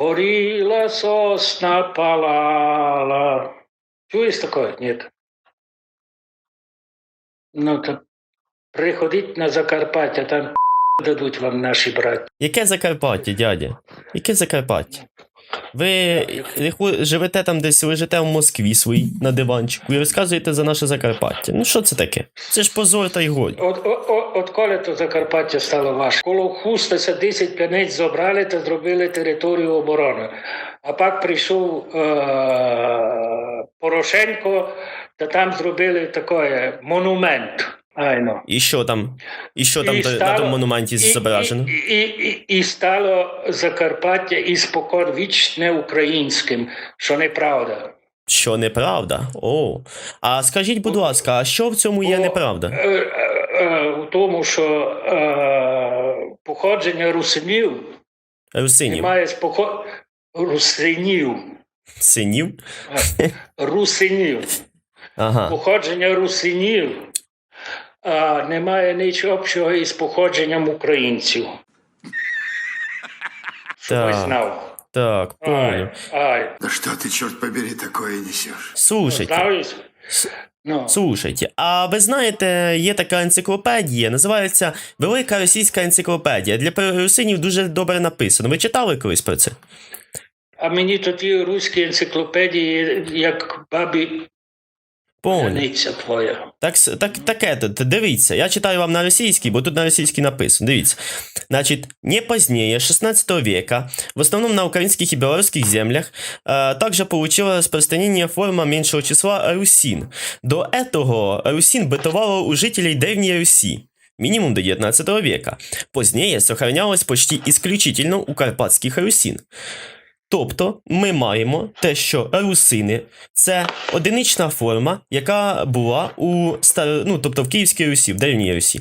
Горіла сосна палала. Чуєш такое? Ні. Ну, то приходіть на Закарпаття, там дадуть вам наші браті. Яке Закарпаття, дядя? Яке Закарпаття? Ви живете там десь, лежите в Москві своїй на диванчику і розказуєте за наше Закарпаття. Ну що це таке? Це ж позор та й годі. От, от, от, коли то Закарпаття стало важко? Коло Хустаса 10 п'яниць забрали та зробили територію оборони. А пак прийшов е- Порошенко, та там зробили такий монумент. Айно. І що там? І що там І то- на тому монументі зображено? і, і, і, і стало Закарпаття і спокон вічне українським, що неправда. Що неправда? О. А скажіть, будь ласка, а що в цьому є неправда? Е, е, е, У тому, що е, походження русинів Русинів. немає спохо... русинів. Синів? Русинів. Ага. Походження русинів а, немає нічого общого із походженням українців. Щоб Так. знав. Так, понял. Ай, ай. Да что ты, черт побери, такое несешь? Слушайте. Знаєш? Ну, Слушайте, а ви знаєте, є така енциклопедія, називається Велика Російська енциклопедія. Для русинів дуже добре написано. Ви читали колись про це? а мені тоді руські енциклопедії, як бабі Понял. границя твоя. Так, с- так, таке тут, дивіться, я читаю вам на російській, бо тут на російській написано. Дивіться. Значит, не позднее 16 века, в основном на украинских и белорусских землях, э, также получила распространение форма меньшего числа русин. До этого русин бытовало у жителей Древней Руси, минимум до 19 века. Позднее сохранялось почти исключительно у карпатських русин. Тобто ми маємо те, що русини це одинична форма, яка була у старо... ну, тобто в Київській Русі, в Древній Русі.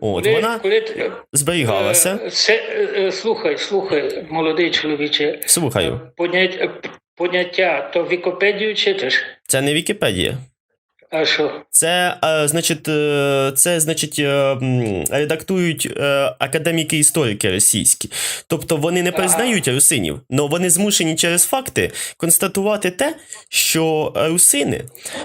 От Коли- вона коли зберігалася. Е, Це, е, е, слухай, слухай, молодий чоловіче. Слухаю, Поняття, поняття то Вікіпедію читаєш? це не Вікіпедія. А що? Це, е, значить, е, це, значить, е, редактують е, академіки-історики російські. Тобто вони не признають русинів, але вони змушені через факти констатувати те, що русини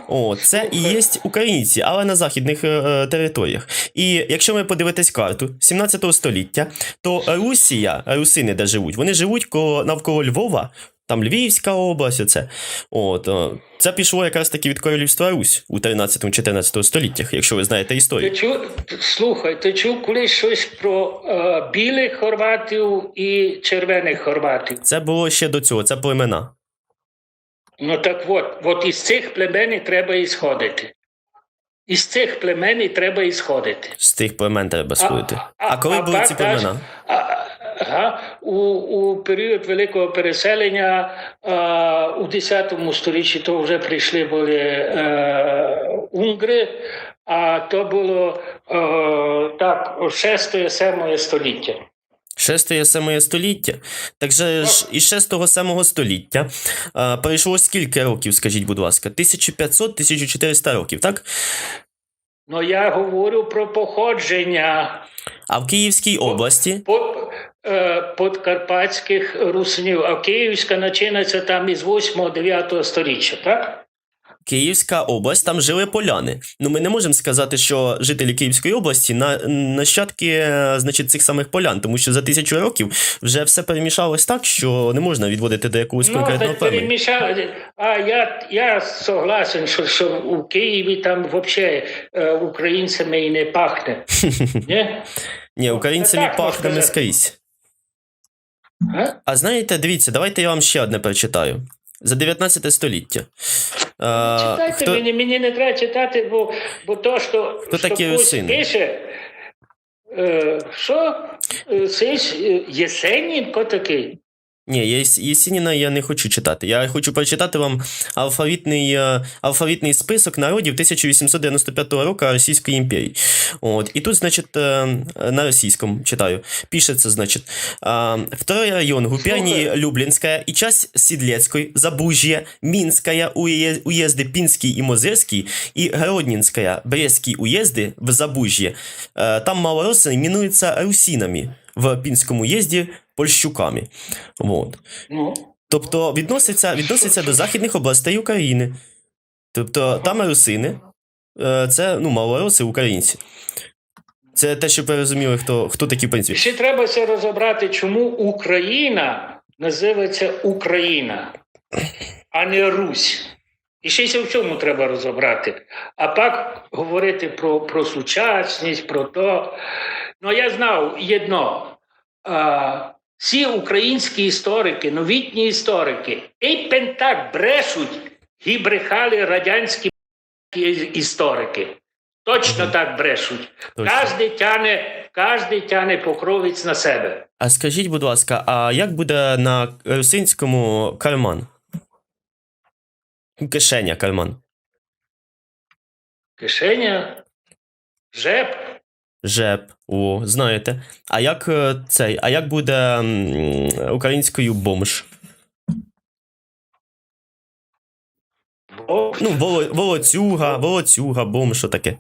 о, це і є українці, але на західних е, територіях. І якщо ми подивитись карту 17 століття, то Русія, русини, де живуть, вони живуть коло, навколо Львова. Там Львівська область, оце. От, е, це пішло якраз таки від королівства Русь у 13-14 століттях, якщо ви знаєте Ти історію. слухай, ти чув колись щось про е, білих хорватів і червоних хорватів? Це було ще до цього, це племена. Ну так от, от із цих племен і треба ісходити. Із цих племен і треба ісходити. З тих племен треба сходити. А, коли були ці племена? А, Ага, у, у період великого переселення а, у 10 сторіччі то вже прийшли були е, унгри, а то було е, так 6-7 століття. 6-7 століття. Так же ж із 6-7 століття е, пройшло скільки років, скажіть, будь ласка? 1500-1400 років, так? Ну я говорю про походження А в Київській області по, подкарпатських руснів, а Київська починається там із 8-9 століття, так? Київська область, там жили поляни. Ну, ми не можемо сказати, що жителі Київської області на нащадки, е, значить, цих самих полян, тому що за тисячу років вже все перемішалось так, що не можна відводити до якогось конкретного так племені. перемішали. А я, я согласен, що, що у Києві там взагалі е, українцями і не пахне. Ні? Ні, українцями можна скрізь. А? А знаєте, дивіться, давайте я вам ще одне прочитаю. За 19 століття. А, Читайте хто... мені, мені не треба читати, бо, бо то, що, Хто що такі русини? пише, е, що Е, цей ж, е, Єсенінко такий. Ні, Єс- Єсініна я не хочу читати. Я хочу прочитати вам алфавітний, е, алфавітний список народів 1895 року Російської імперії. От. І тут, значить, е, на російському читаю. Пишется, значит, а, второй район губернии Слухай. Люблинская и часть Сидлецкой, Забужье, Минская, уе- уезды Пинский и Мозырский и Городнинская, Брестский уезды в Забужье. Э, Там малоросы именуются русинами. В Пинском уезде польщуками. От. Ну, Тобто відноситься, відноситься до західних областей України. Тобто там русини, е, це ну, малороси українці. Це те, щоб ви розуміли, хто, хто такі в принципі. ще треба це розібрати, чому Україна називається Україна, а не Русь. І ще й в цьому треба розібрати. А так говорити про, про сучасність, про то. Ну, я знав єдно. А, всі українські історики, новітні історики, і пентак брешуть і брехали радянські історики. Точно так брешуть. Кожний тяне, кожний тяне покровець на себе. А скажіть, будь ласка, а як буде на русинському карман? Кишеня карман. Кишеня, жеб, Жеп, о, знаєте. А як е, цей? А як буде українською бомж? Ну, воло, волоцюга, волоцюга, бомж, що таке?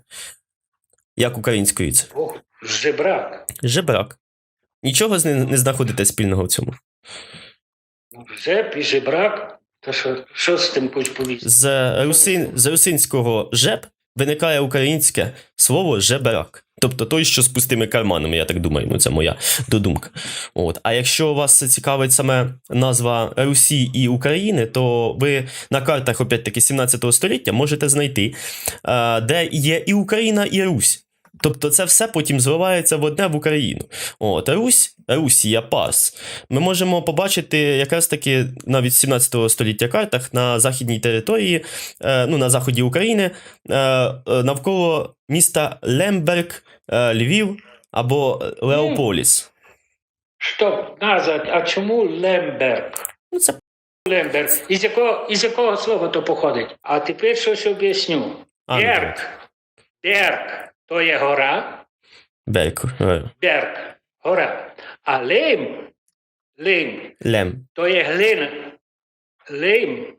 Як українською це? Жебрак. Жебрак. Нічого ним не знаходите спільного в цьому. Жеб і жебрак. То що, що з тим хоч повісти? З, русин, з русинського жеб виникає українське слово жебрак. Тобто той, що з пустими карманами, я так думаю, ну це моя додумка. От. А якщо вас цікавить саме назва Русі і України, то ви на картах, опять-таки, 17 століття можете знайти, е, де є і Україна, і Русь. Тобто це все потім зливається в одне в Україну. От, Русь, Русія, Парс. Ми можемо побачити якраз таки навіть 17 століття картах на західній території, е, ну, на заході України, е, е, навколо міста Лемберг, Львів або Леополіс. Стоп, назад. А чому Лемберг? Ну, це Лемберг. Із якого, із якого слова то походить? А тепер щось об'ясню. Ну, Берг. Берг то є гора. Берг. е, Берг. Гора. А лим, лим Лем. то є глина. Лим.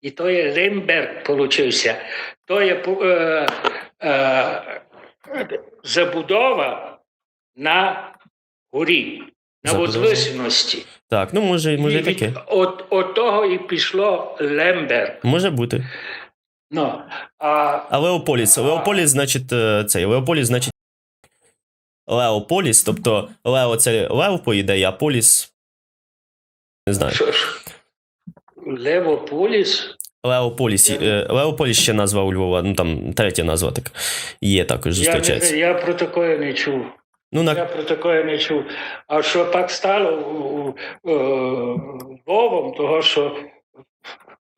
І то є Лимберг получився. То є е, е, забудова на горі, на возвишеності. Так, ну може, може і І від- таке. От, от того і пішло Лемберг. Може бути. Ну, а А Леополіс. Леополіс, значить, е, цей. Леополіс, значить. Леополіс, тобто Лео це Лев, по ідеї, а поліс. Не знаю. що ж? Левополіс. Леополіс. е, Леополіс ще назва у Львова, ну там третя назва так. Є також Я, зустрічається. не- я про таке не чув. Ну, Я про таке не чув. А що так стало у- у- е, Львовом, того що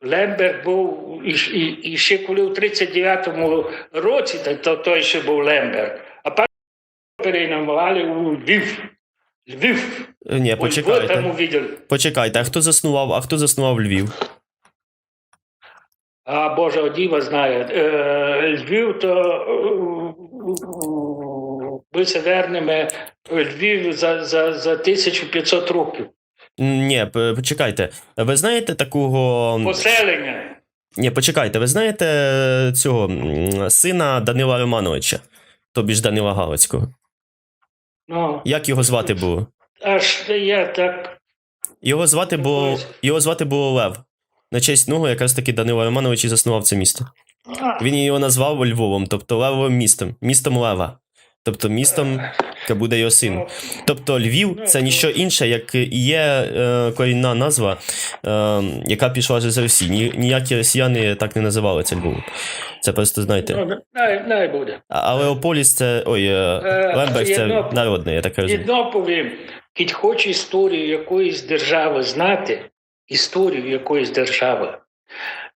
Лемберг був і, і, і ще коли у 39-му році, то, то той ще був Лемберг. А потім перейменували у Львів. Львів. е, ні, почекайте. Почекайте, а хто заснував, а хто заснував Львів? А Боже, одіва знає. Е, Львів то е, ми се вернемо Львів за, за, за 1500 років. Ні, почекайте. Ви знаєте такого. Поселення. Ні, почекайте, ви знаєте е, цього сина Данила Романовича, тобі ж Данила Галицького. Ну, Як його звати було? аж я так. Його звати було, його звати було Лев. На честь нього якраз таки Данила Романович і заснував це місто. Він його назвав Львовом, тобто Левовим містом, містом Лева. Тобто містом, яке буде його син. Тобто Львів це ніщо інше, як і є е, корінна назва, е, яка пішла з Росії. Ні, ніякі росіяни так не називали це Львовом. Це просто знаєте. ну, най, най буде. А а Леополіс це. Ой, е, Е, Лемберг це єдно- народне, я так розумію. Одно повім, кіт хоче історію якоїсь держави знати, історію якоїсь держави.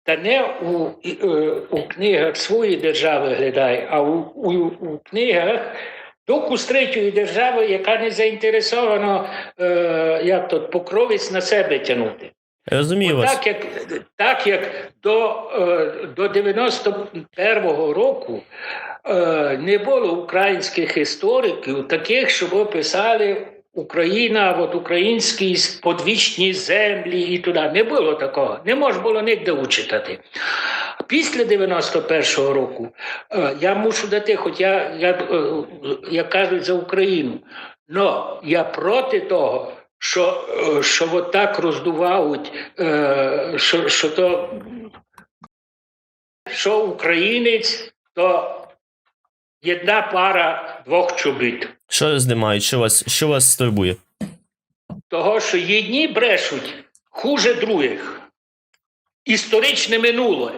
Та не у, е, у книгах своєї держави глядай, а у, у, у книгах доку з третьої держави, яка не заінтересована, е, як то, покровість на себе тягнути. Розумію вас. Так як, так як до, е, до 91-го року е, не було українських істориків, таких, щоб описали Україна, от українські подвічні землі і туди. Не було такого. Не можна було ніде учитати. Після 91-го року е, я мушу дати, хоч я, я, е, як кажуть, за Україну. Но я проти того, що, е, що от так роздувають, що, що то що українець, то одна пара двох чобіт. Що знімають? Що вас, що вас турбує? Того, що єдні брешуть хуже других. Історичне минуле.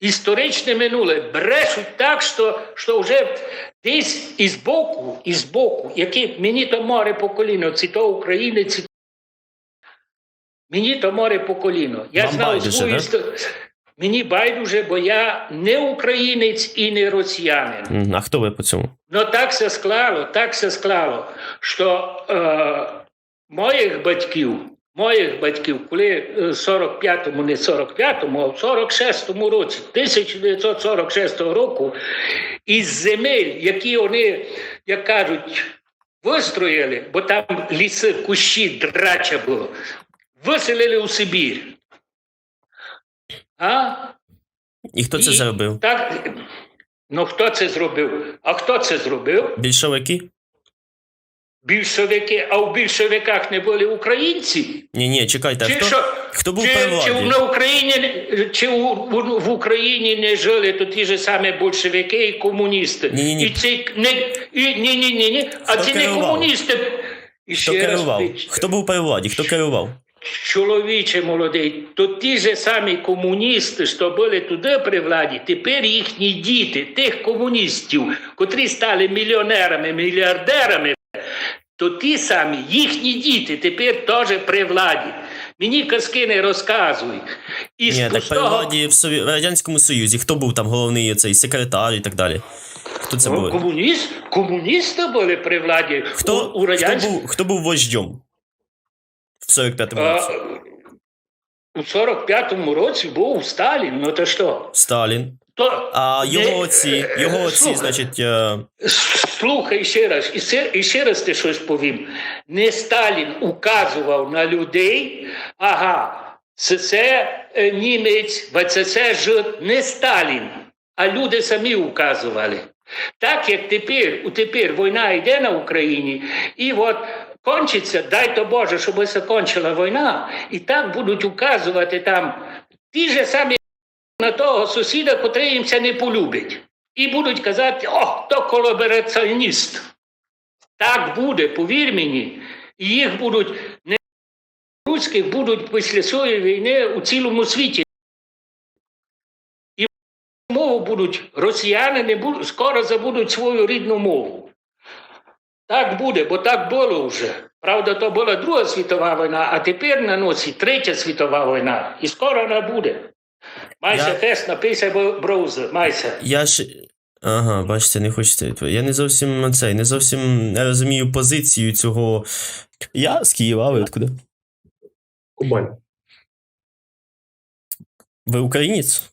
Історичне минуле. Брешуть так, що, що вже десь із боку, із боку, які мені то море по коліно, ці то українець. ці- Мені то море по коліно. Я Вам знав свою історію. Мені байдуже, бо я не українець і не росіянин. А хто ви по цьому? Ну так все склало, так все склало, що е, моїх батьків, моїх батьків, коли е, в 45-му, не 45-му, а в 46-му році, 1946 року, із земель, які вони, як кажуть, вистроїли, бо там ліси, кущі, драча було, виселили у Сибір. А? І хто це І зробив? Так, ну хто це зробив? А хто це зробив? Більшовики? Більшовики, а в більшовиках не були українці? Ні, ні, чекайте, а Чи хто, що? хто був Чи, при чи владі? на Україні чи у, у- в Україні не жили то ті ж самі большевики і комуністи? Ні-ні-ні. І ці не і ні, ні, ні, ні. А Хто ці не керував? комуністи. І Хто ще раз керував? пич- Хто був при владі? Хто керував? Чоловіче молодий, то ті ж самі комуністи, що були туди при владі, тепер їхні діти, тих комуністів, котрі стали мільйонерами, мільярдерами, то ті самі їхні діти тепер теж при владі. Мені казки не розказуй. І Ні, так при владі в, Сові... в Радянському Союзі. Хто був там головний цей секретар і так далі? Хто це був? комуніст, комуністи були при владі Хто, у, у радянському. хто, був, хто був вождем в 45-му році? у 45-му році був Сталін, ну то що? Сталін. То, А його отці, його е, отці, значить, е, Слухай ще раз, і ще, і ще раз ти щось повім. Не Сталін указував на людей, ага, це, це е, німець, бо це, це жид, не Сталін, а люди самі указували. Так як тепер, у тепер війна йде на Україні, і от кончиться, дай то Боже, щоб це кончила війна, і так будуть указувати там ті ж самі на того сусіда, котрий їм це не полюбить. І будуть казати, о, то колабораціоніст. Так буде, повір мені. І їх будуть не руських будуть після цієї війни у цілому світі. І мову будуть росіяни не будуть, скоро забудуть свою рідну мову. Так буде, бо так було вже. Правда, то була Друга світова війна, а тепер на носі Третя світова війна. І скоро вона буде. Майся Я- тест написай браузер, майся. я ж. Ага, бачите, не хочете відповідати. Я не зовсім цей, не зовсім не розумію позицію цього. Я з Києва, а ви откуда? Кубань. Ви українець?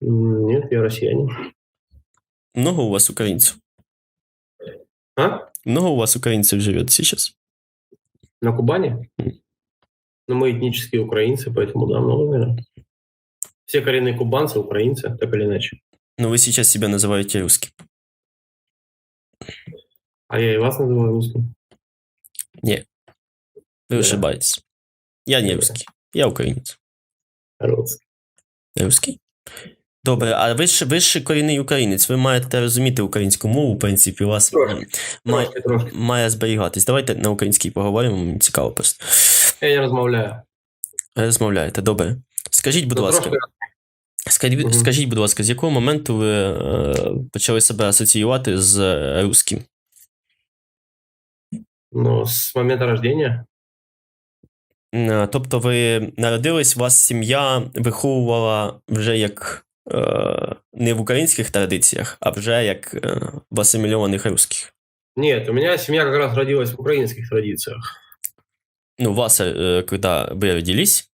Нет, я россиянин. Много у вас українців? А? Много у вас українців живе зараз? На Кубани? Ну, мы этнические украинцы, поэтому, да, много, наверное. Все коренные кубанцы украинцы, так или иначе. Ну, ви зараз себе називаєте русским. А я и вас называю русским. Ви Да. ошибаєтесь. Я не Да. русский. Я українець. Русский. Русский? Добре, а ви ж ви ж корінний українець, ви маєте розуміти українську мову, в принципі, у вас Трошки. має, Трошки, має зберігатись. Давайте на українській поговоримо, мені цікаво просто. Я не размовляю. Розмовляєте, добре. Скажіть, будь Ну, ласка, трошки скажіть, Мгм. скажіть, будь ласка, з якого моменту ви е, почали себе асоціювати з е, русським? Но с момента рождения Е, Тобто ви народились, вас сім'я виховувала вже як е, не в українських традиціях, а вже як е, в асимільованих русських. Нет, у меня семья как раз родилась в украинских традициях. Ну, вас, э, когда вы родились,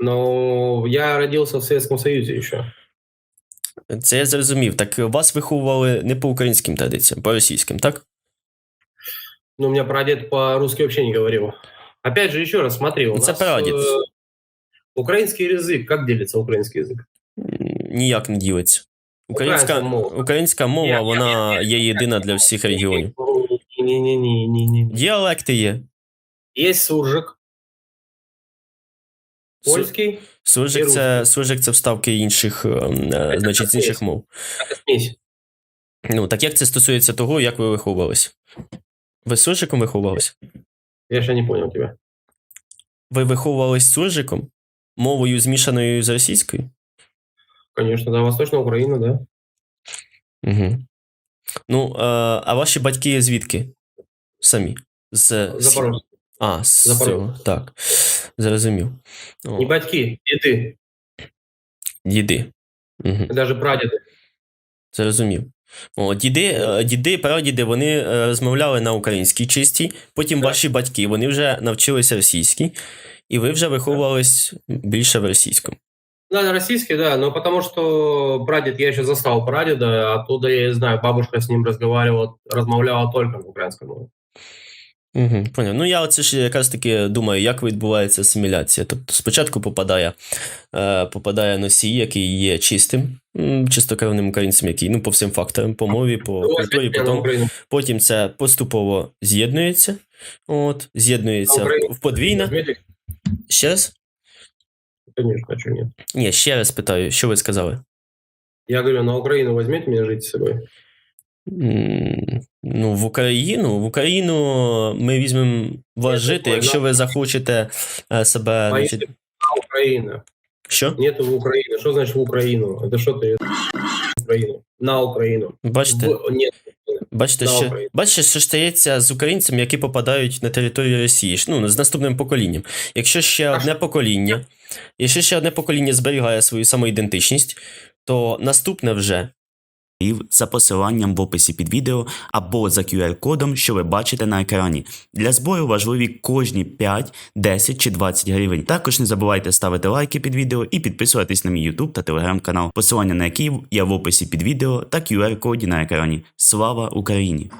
Но я родился в Советском Союзе еще. це я зрозумів. Так вас виховували не по українським традиціям, по російським, так? Но у меня прадед по-русски вообще не говорил. Опять же, еще раз смотри, у Ну, это нас прадед. э, украинский язык, как делится украинский язык? Ніяк не ділиться. Українська, Українська мова. українська мова, Ні, вона є єдина для всіх регіонів. Не-не-не-не-не. Діалекти є. Есть суржик. Су- Суржик це, суржик це вставки інших, ем, е, значить, інших мов. Ну, так як це стосується того, як ви виховувалися? Ви суржиком виховувалися? Я еще не понял тебя. Ви виховувались суржиком? Мовою змішаною з російською? Конечно, да. Восточная Украина, да. Угу. Ну, е, а ваші батьки звідки? Самі? З, з- Запорожцы. А, з Запорожжя. цього. Так. Зрозумів. О, Не батьки, деды. діди. Угу. Даже прадеды. Зрозумів. О, діди, е, діди, прадіди, вони е, розмовляли на українській чистій, потім Так. ваші батьки, вони вже навчилися російській, і ви вже виховувались більше в російському. Да, на российский, да, но потому что прадед, я еще застал прадеда, оттуда я и знаю, бабушка с ним разговаривала, размовляла только на украинском. мове. Угу, поняв. Ну, я оце ж якраз таки думаю, як відбувається асиміляція. Тобто спочатку попадає, е, попадає носій, який є чистим, чистокровним українцем, який ну, по всім факторам, по мові, по Ну, культурі, возьмите по на тому. Украину. Потім це поступово з'єднується. От, з'єднується в подвійне. Ще раз? Конечно, а что нет. Ні, ще раз питаю, що ви сказали? Я говорю, на Украину возьмите меня жить с собой. М, Ну, в Україну. В Україну ми візьмемо вас Я жити, якщо ви захочете е, себе. Поедем Значить, на Украину. що? Нету в Украину. Что значит в Украину? Это что ты? Украину. На Украину. Бачите? В- Нет. Бачите, що, бачите, що стається з українцями, які попадають на територію Росії, ну, з наступним поколінням. Якщо ще одне покоління, якщо ще одне покоління зберігає свою самоідентичність, то наступне вже за посиланням в описі під відео або за QR-кодом, що ви бачите на екрані. Для збору важливі кожні 5, 10 чи 20 гривень. Також не забувайте ставити лайки під відео і підписуватись на мій YouTube та Telegram канал, посилання на який я в описі під відео та QR-коді на екрані. Слава Україні!